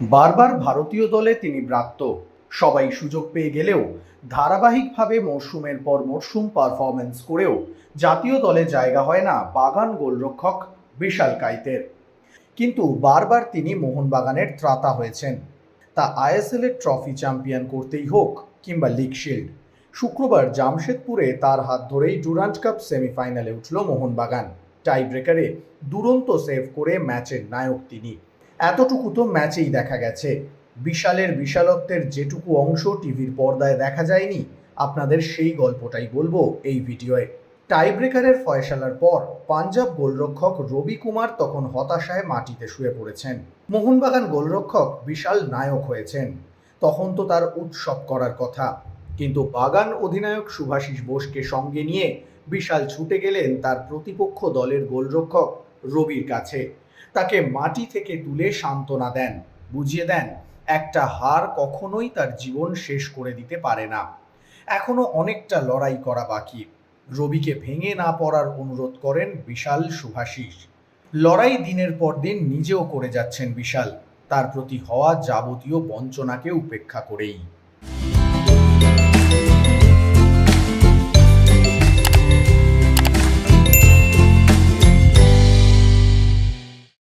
বারবার ভারতীয় দলে তিনি ব্রাত্য। সবাই সুযোগ পেয়ে গেলেও ধারাবাহিকভাবে মরশুমের পর মরশুম পারফরমেন্স করেও জাতীয় দলে জায়গা হয় না বাগান গোলরক্ষক বিশাল কাইতের। কিন্তু বারবার তিনি মোহনবাগানের ত্রাতা হয়েছেন। তা আইএসএল এর ট্রফি চ্যাম্পিয়ন করতেই হোক কিংবা লিগ শিল্ড। শুক্রবার জামশেদপুরে তার হাত ধরেই ডুরান্ট কাপ সেমিফাইনালে উঠল মোহনবাগান। টাই ব্রেকারে দুরন্ত সেভ করে ম্যাচের নায়ক তিনি। এতটুকু তো ম্যাচেই দেখা গেছে। বিশালের বিশালত্বের যেটুকু অংশ টিভির পর্দায় দেখা যায়নি, আপনাদের সেই গল্পটাই বলব এই ভিডিওয়ে। টাই ব্রেকারের ফয়সালার পর পাঞ্জাব গোলরক্ষক রবি কুমার তখন হতাশায় মাটিতে শুয়ে পড়েছেন। মোহনবাগান গোলরক্ষক বিশাল নায়ক হয়েছেন। তখন তো তার উৎসব করার কথা। কিন্তু বাগান অধিনায়ক সুভাষিস বোসকে সঙ্গে নিয়ে বিশাল ছুটে গেলেন তার প্রতিপক্ষ দলের গোলরক্ষক রবির কাছে। তাকে মাটি থেকে তুলে সান্ত্বনা দেন, বুঝিয়ে দেন, একটা হার কখনোই তার জীবন শেষ করে দিতে পারে না। এখনও অনেকটা লড়াই করা বাকি। রবিকে ভেঙে না পড়ার অনুরোধ করেন বিশাল সুভাষিস। লড়াই দিনের পর দিন নিজেও করে যাচ্ছেন বিশাল। তার প্রতি হওয়া যাবতীয় বঞ্চনাকে উপেক্ষা করেই।